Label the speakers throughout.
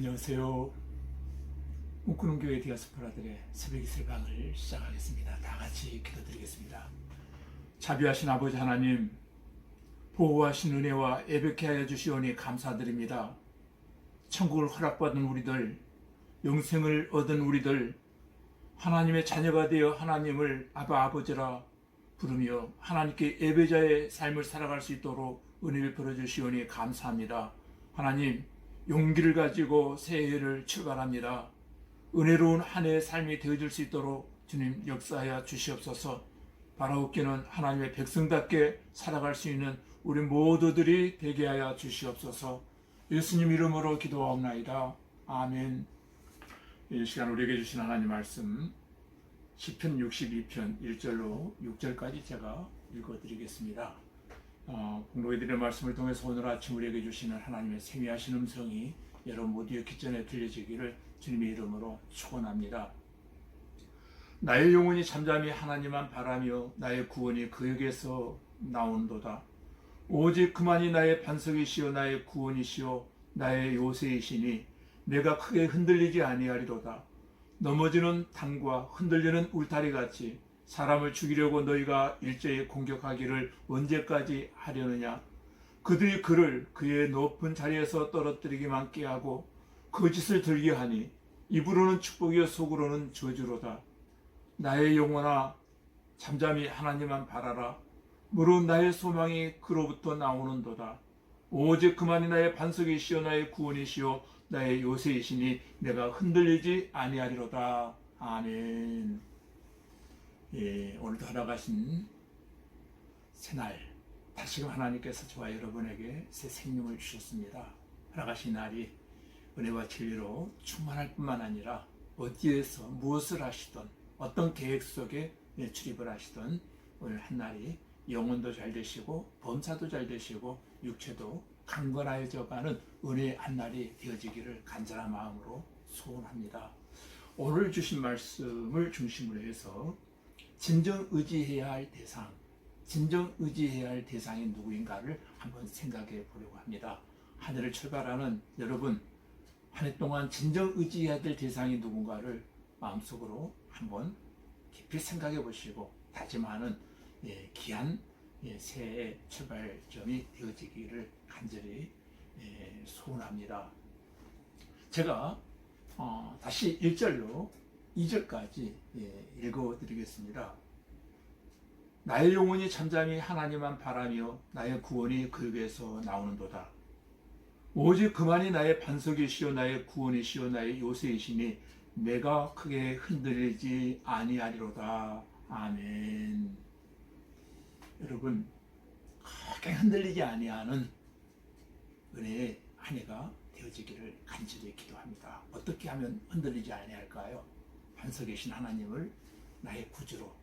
Speaker 1: 안녕하세요. 꿈꾸는 교회 디아스포라들의 새벽 이슬방을 시작하겠습니다. 다 같이 기도드리겠습니다. 자비하신 아버지 하나님, 보호하신 은혜와 예백케 하여 주시오니 감사드립니다. 천국을 허락받은 우리들, 영생을 얻은 우리들, 하나님의 자녀가 되어 하나님을 아바 아버지라 부르며 하나님께 예배자의 삶을 살아갈 수 있도록 은혜를 베풀어 주시오니 감사합니다. 하나님, 용기를 가지고 새해를 출발합니다. 은혜로운 한 해의 삶이 되어질 수 있도록 주님 역사하여 주시옵소서. 바라옵기는 하나님의 백성답게 살아갈 수 있는 우리 모두들이 되게 하여 주시옵소서. 예수님 이름으로 기도하옵나이다. 아멘. 이 시간 우리에게 주신 하나님 말씀 시편 62편 1절로 6절까지 제가 읽어드리겠습니다. 어, 공로이들의 말씀을 통해서 오늘 아침 우리에게 주시는 하나님의 세미하신 음성이 여러분 모두의 귀전에 들려지기를 주님의 이름으로 축원합니다. 나의 영혼이 잠잠히 하나님만 바라며 나의 구원이 그에게서 나온도다. 오직 그만이 나의 반석이시요 나의 구원이시요 나의 요새이시니 내가 크게 흔들리지 아니하리로다. 넘어지는 당과 흔들리는 울타리 같이 사람을 죽이려고 너희가 일제히 공격하기를 언제까지 하려느냐? 그들이 그를 그의 높은 자리에서 떨어뜨리기만 깨하고 거짓을 들게 하니 입으로는 축복이요 속으로는 저주로다. 나의 영혼아 잠잠히 하나님만 바라라. 무릇 나의 소망이 그로부터 나오는도다. 오직 그만이 나의 반석이시요 나의 구원이시요 나의 요새이시니 내가 흔들리지 아니하리로다. 아멘. 예, 오늘도 허락하신 새날 다시금 하나님께서 저와 여러분에게 새 생명을 주셨습니다. 허락하신 날이 은혜와 진리로 충만할 뿐만 아니라 어디에서 무엇을 하시던 어떤 계획 속에 예, 출입을 하시던 오늘 한 날이 영혼도 잘 되시고 범사도 잘 되시고 육체도 강건하여져가는 은혜의 한 날이 되어지기를 간절한 마음으로 소원합니다. 오늘 주신 말씀을 중심으로 해서 진정 의지해야 할 대상, 진정 의지해야 할 대상이 누구인가를 한번 생각해 보려고 합니다. 한 해를 출발하는 여러분, 한 해 동안 진정 의지해야 될 대상이 누군가를 마음속으로 한번 깊이 생각해 보시고 다짐하는 예, 귀한 예, 새해 출발점이 되어지기를 간절히 예, 소원합니다. 제가 어, 다시 1절로 2절까지 예, 읽어드리겠습니다. 나의 영혼이 잠잠히 하나님만 바라며 나의 구원이 그에게서 나오는도다. 오직 그만이 나의 반석이시요 나의 구원이시요 나의 요새이시니 내가 크게 흔들리지 아니하리로다. 아멘. 여러분 크게 흔들리지 아니하는 은혜의 한 해가 되어지기를 간절히 기도합니다. 어떻게 하면 흔들리지 아니할까요? 반석이신 하나님을 나의 구주로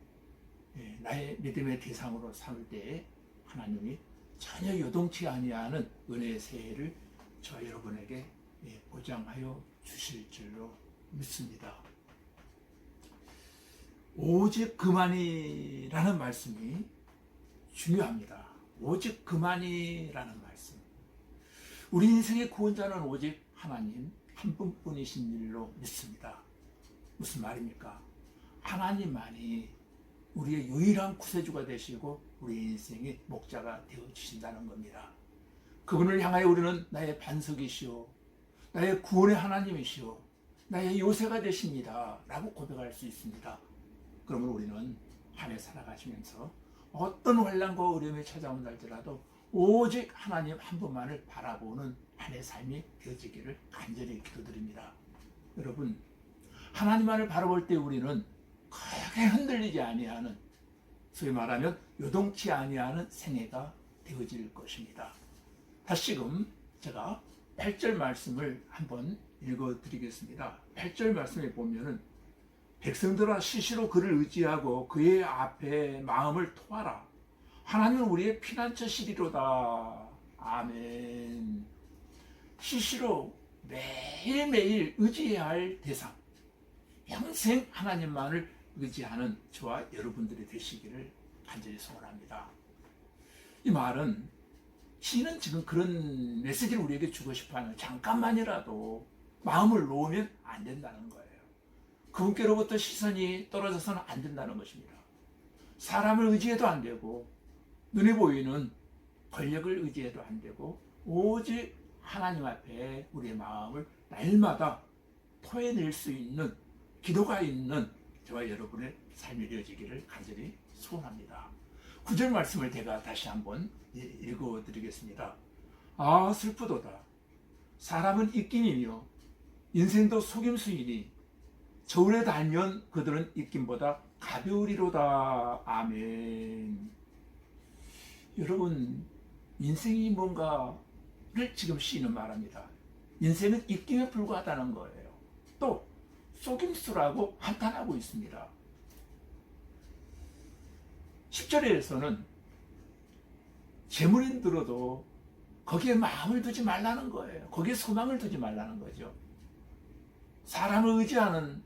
Speaker 1: 예, 나의 믿음의 대상으로 삼을 때에 하나님이 전혀 요동치 아니하는 은혜의 새해를 저 여러분에게 예, 보장하여 주실 줄로 믿습니다. 오직 그만이라는 말씀이 중요합니다. 오직 그만이라는 말씀. 우리 인생의 구원자는 오직 하나님 한 분뿐이신 일로 믿습니다. 무슨 말입니까? 하나님만이 우리의 유일한 구세주가 되시고 우리 인생의 목자가 되어 주신다는 겁니다. 그분을 향하여 우리는 나의 반석이시오, 나의 구원의 하나님이시오, 나의 요새가 되십니다. 라고 고백할 수 있습니다. 그러면 우리는 한해 살아가시면서 어떤 환란과 어려움이 찾아온다 할지라도 오직 하나님 한 분만을 바라보는 한해 삶이 되어지기를 간절히 기도드립니다. 여러분, 하나님만을 바라볼 때 우리는 크게 흔들리지 아니하는 소위 말하면 요동치 아니하는 생애가 되어질 것입니다. 다시금 제가 8절 말씀을 한번 읽어드리겠습니다. 8절 말씀에 보면은 백성들아 시시로 그를 의지하고 그의 앞에 마음을 토하라. 하나님은 우리의 피난처시리로다. 아멘. 시시로 매일매일 의지해야 할 대상. 평생 하나님만을 의지하는 저와 여러분들이 되시기를 간절히 소원합니다. 이 말은 시는 지금 그런 메시지를 우리에게 주고 싶어 하는 잠깐만이라도 마음을 놓으면 안 된다는 거예요. 그분께로부터 시선이 떨어져서는 안 된다는 것입니다. 사람을 의지해도 안 되고 눈에 보이는 권력을 의지해도 안 되고 오직 하나님 앞에 우리의 마음을 날마다 토해낼 수 있는 기도가 있는 저와 여러분의 삶이 되어지기를 간절히 소원합니다. 구절 말씀을 제가 다시 한번 읽어 드리겠습니다. 아 슬프도다. 사람은 입김이며 인생도 속임수이니 저울에 달면 그들은 입김보다 가벼우리로다. 아멘. 여러분 인생이 뭔가를 지금 시인은 말합니다. 인생은 입김에 불과하다는 거예요. 또 속임수라고 한탄하고 있습니다. 10절에서는 재물인 들어도 거기에 마음을 두지 말라는 거예요. 거기에 소망을 두지 말라는 거죠. 사람을 의지하는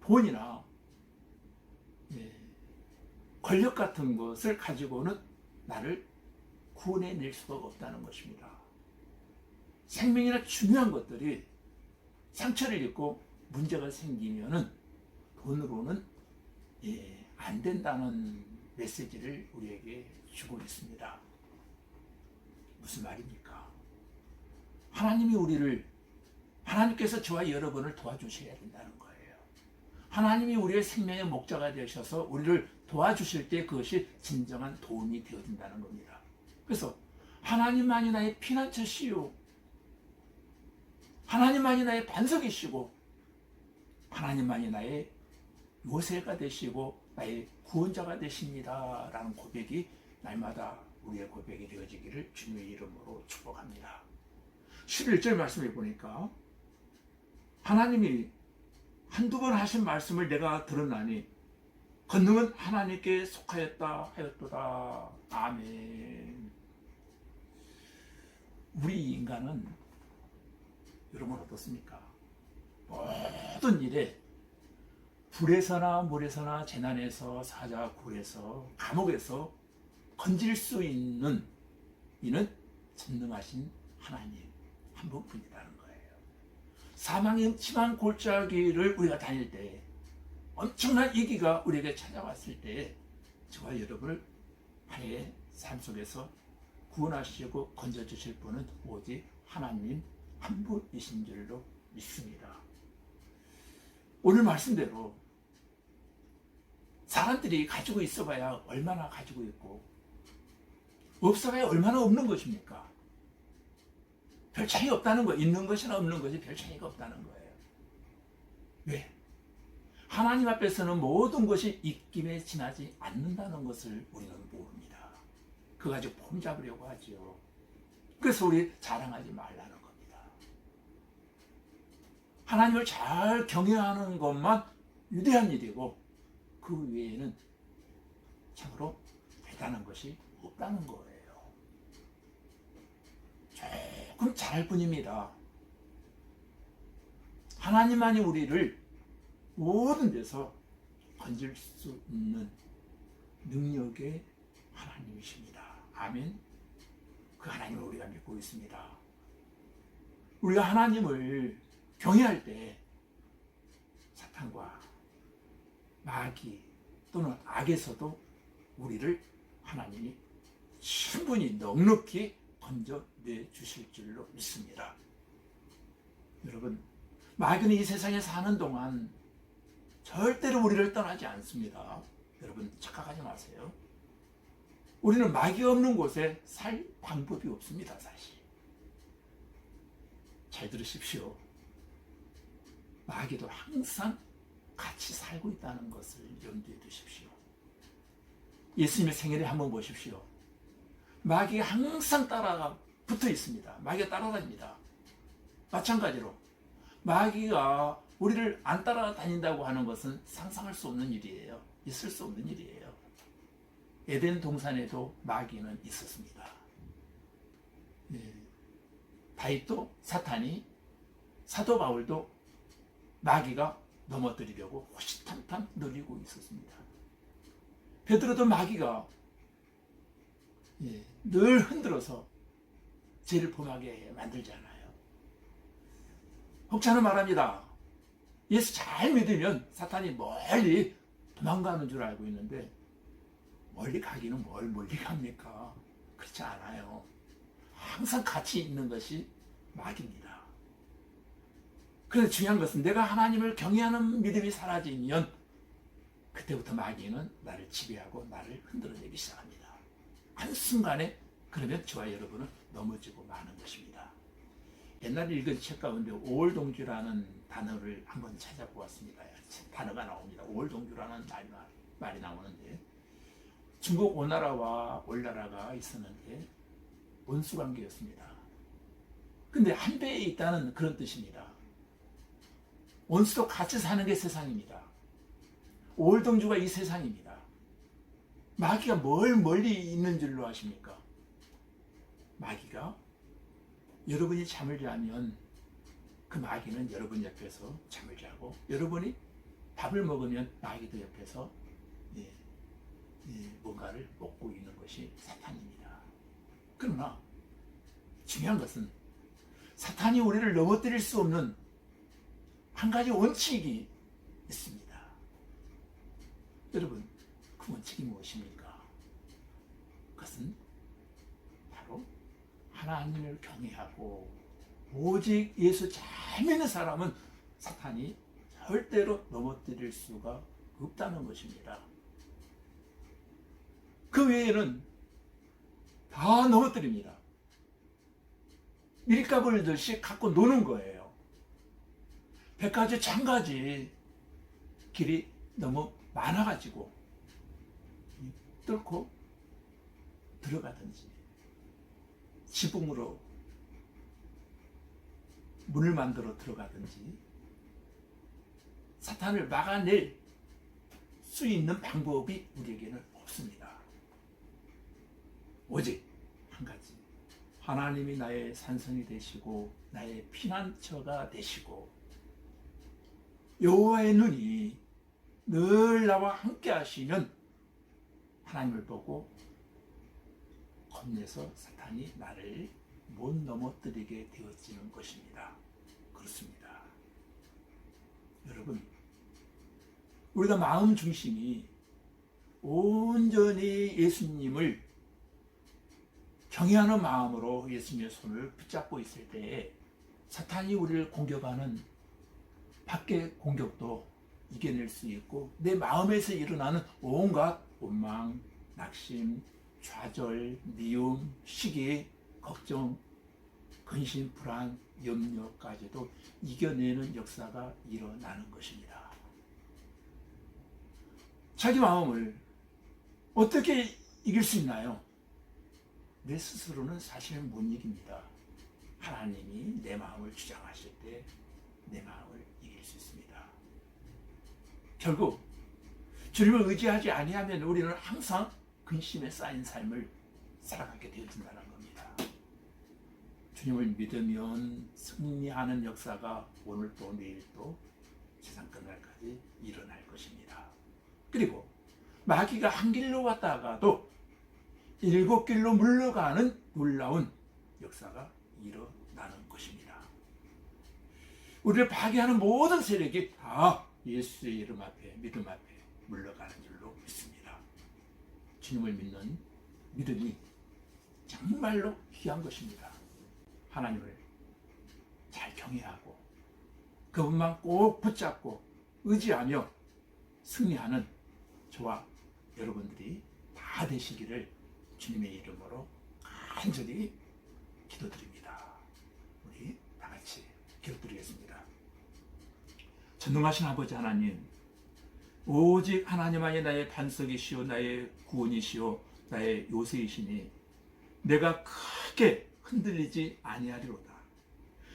Speaker 1: 돈이나 예, 권력 같은 것을 가지고는 나를 구원해 낼 수가 없다는 것입니다. 생명이나 중요한 것들이 상처를 입고 문제가 생기면은 돈으로는 예, 안 된다는 메시지를 우리에게 주고 있습니다. 무슨 말입니까? 하나님이 우리를 하나님께서 저와 여러분을 도와주셔야 된다는 거예요. 하나님이 우리의 생명의 목자가 되셔서 우리를 도와주실 때 그것이 진정한 도움이 되어진다는 겁니다. 그래서 하나님만이 나의 피난처시요. 하나님만이 나의 반석이시고 하나님만이 나의 요새가 되시고 나의 구원자가 되십니다. 라는 고백이 날마다 우리의 고백이 되어지기를 주님의 이름으로 축복합니다. 11절 말씀을 보니까 하나님이 한두 번 하신 말씀을 내가 들었나니 건능은 하나님께 속하였다 하였도다. 아멘. 우리 인간은 여러분 어떻습니까? 모든 일에 불에서나 물에서나 재난에서 사자 굴에서 감옥에서 건질 수 있는 이는 전능하신 하나님 한 분뿐이라는 거예요. 사망의 심한 골짜기를 우리가 다닐 때 엄청난 위기가 우리에게 찾아왔을 때 저와 여러분을 하나의 삶 속에서 구원하시고 건져주실 분은 오직 하나님 한 분이신 줄로 믿습니다. 오늘 말씀대로 사람들이 가지고 있어봐야 얼마나 가지고 있고 없어봐야 얼마나 없는 것입니까? 별 차이 없다는 거, 있는 것이나 없는 것이 별 차이가 없다는 거예요. 왜? 하나님 앞에서는 모든 것이 입김에 지나지 않는다는 것을 우리는 모릅니다. 그거 가지고 폼 잡으려고 하지요. 그래서 우리 자랑하지 말라는. 하나님을 잘 경외하는 것만 위대한 일이고 그 외에는 참으로 대단한 것이 없다는 거예요. 조금 잘할 뿐입니다. 하나님만이 우리를 모든 데서 건질 수 있는 능력의 하나님이십니다. 아멘. 그 하나님을 우리가 믿고 있습니다. 우리가 하나님을 경외할 때 사탄과 마귀 또는 악에서도 우리를 하나님이 충분히 넉넉히 건져내 주실 줄로 믿습니다. 여러분, 마귀는 이 세상에 사는 동안 절대로 우리를 떠나지 않습니다. 여러분, 착각하지 마세요. 우리는 마귀 없는 곳에 살 방법이 없습니다, 사실. 잘 들으십시오. 마귀도 항상 같이 살고 있다는 것을 염두에 두십시오. 예수님의 생애를 한번 보십시오. 마귀가 항상 따라가 붙어 있습니다. 마귀가 따라다닙니다. 마찬가지로 마귀가 우리를 안 따라다닌다고 하는 것은 상상할 수 없는 일이에요. 있을 수 없는 일이에요. 에덴 동산에도 마귀는 있었습니다. 예. 다윗도 사탄이 사도 바울도 마귀가 넘어뜨리려고 호시탐탐 노리고 있었습니다. 베드로도 마귀가 예, 늘 흔들어서 죄를 범하게 만들잖아요. 혹자는 말합니다. 예수 잘 믿으면 사탄이 멀리 도망가는 줄 알고 있는데 멀리 가기는 뭘 멀리 갑니까? 그렇지 않아요. 항상 같이 있는 것이 마귀입니다. 그런데 중요한 것은 내가 하나님을 경외하는 믿음이 사라지면 그때부터 마귀는 나를 지배하고 나를 흔들어내기 시작합니다. 한순간에 그러면 저와 여러분은 넘어지고 마는 것입니다. 옛날에 읽은 책 가운데 오월동주라는 단어를 한번 찾아보았습니다. 단어가 나옵니다. 오월동주라는 말이, 말이 나오는데 중국 오나라와 올나라가 있었는데 원수 관계였습니다. 근데 한 배에 있다는 그런 뜻입니다. 원수도 같이 사는 게 세상입니다. 오월동주가 이 세상입니다. 마귀가 뭘 멀리 있는 줄로 아십니까? 마귀가 여러분이 잠을 자면 그 마귀는 여러분 옆에서 잠을 자고 여러분이 밥을 먹으면 마귀도 옆에서 예, 예, 뭔가를 먹고 있는 것이 사탄입니다. 그러나 중요한 것은 사탄이 우리를 넘어뜨릴 수 없는 한 가지 원칙이 있습니다. 여러분, 그 원칙이 무엇입니까? 그것은 바로 하나님을 경외하고 오직 예수 잘 믿는 사람은 사탄이 절대로 넘어뜨릴 수가 없다는 것입니다. 그 외에는 다 넘어뜨립니다. 밀가루를 듯이 갖고 노는 거예요. 백가지, 천가지 길이 너무 많아가지고 뚫고 들어가든지 지붕으로 문을 만들어 들어가든지 사탄을 막아낼 수 있는 방법이 우리에게는 없습니다. 오직 한 가지. 하나님이 나의 산성이 되시고 나의 피난처가 되시고 여호와의 눈이 늘 나와 함께 하시면 하나님을 보고 겁내서 사탄이 나를 못 넘어뜨리게 되어지는 것입니다. 그렇습니다. 여러분, 우리가 마음 중심이 온전히 예수님을 경외하는 마음으로 예수님의 손을 붙잡고 있을 때에 사탄이 우리를 공격하는 밖의 공격도 이겨낼 수 있고 내 마음에서 일어나는 온갖 원망, 낙심, 좌절, 미움, 시기, 걱정, 근심, 불안, 염려까지도 이겨내는 역사가 일어나는 것입니다. 자기 마음을 어떻게 이길 수 있나요? 내 스스로는 사실은 못 이깁니다. 하나님이 내 마음을 주장하실 때 내 마음을 수 있습니다. 결국 주님을 의지하지 아니하면 우리는 항상 근심에 쌓인 삶을 살아가게 되어진다는 겁니다. 주님을 믿으면 승리하는 역사가 오늘도 내일도 세상 끝날까지 일어날 것입니다. 그리고 마귀가 한 길로 왔다가도 일곱 길로 물러가는 놀라운 역사가 일어나는 것입니다. 우리를 파괴하는 모든 세력이 다 예수의 이름 앞에 믿음 앞에 물러가는 줄로 믿습니다. 주님을 믿는 믿음이 정말로 귀한 것입니다. 하나님을 잘 경외하고 그분만 꼭 붙잡고 의지하며 승리하는 저와 여러분들이 다 되시기를 주님의 이름으로 간절히 기도드립니다. 우리 다 같이 기도드리겠습니다. 전능하신 아버지 하나님, 오직 하나님만이 나의 반석이시오, 나의 구원이시오, 나의 요새이시니 내가 크게 흔들리지 아니하리로다.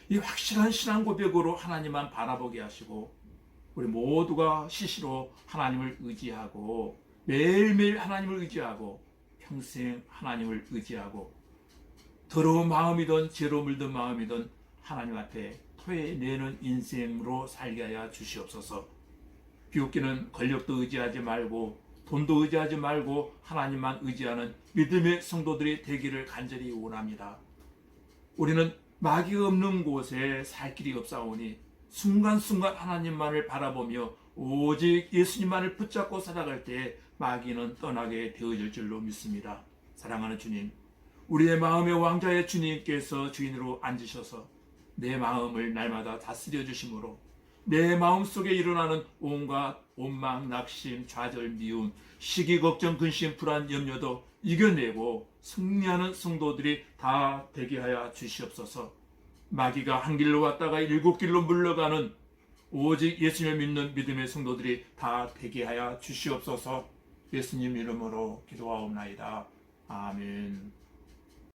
Speaker 1: 이 확실한 신앙 고백으로 하나님만 바라보게 하시고 우리 모두가 시시로 하나님을 의지하고 매일매일 하나님을 의지하고 평생 하나님을 의지하고 더러운 마음이든 죄로 물든 마음이든 하나님 앞에 토해내는 인생으로 살게 하여 주시옵소서. 비웃기는 권력도 의지하지 말고 돈도 의지하지 말고 하나님만 의지하는 믿음의 성도들이 되기를 간절히 원합니다. 우리는 마귀 없는 곳에 살 길이 없사오니 순간순간 하나님만을 바라보며 오직 예수님만을 붙잡고 살아갈 때 마귀는 떠나게 되어질 줄로 믿습니다. 사랑하는 주님, 우리의 마음의 왕자의 주님께서 주인으로 앉으셔서 내 마음을 날마다 다스려 주심으로 내 마음 속에 일어나는 온갖 원망, 낙심, 좌절, 미움, 시기, 걱정, 근심, 불안, 염려도 이겨내고 승리하는 성도들이 다 되게 하여 주시옵소서. 마귀가 한 길로 왔다가 일곱 길로 물러가는 오직 예수님을 믿는 믿음의 성도들이 다 되게 하여 주시옵소서. 예수님 이름으로 기도하옵나이다. 아멘.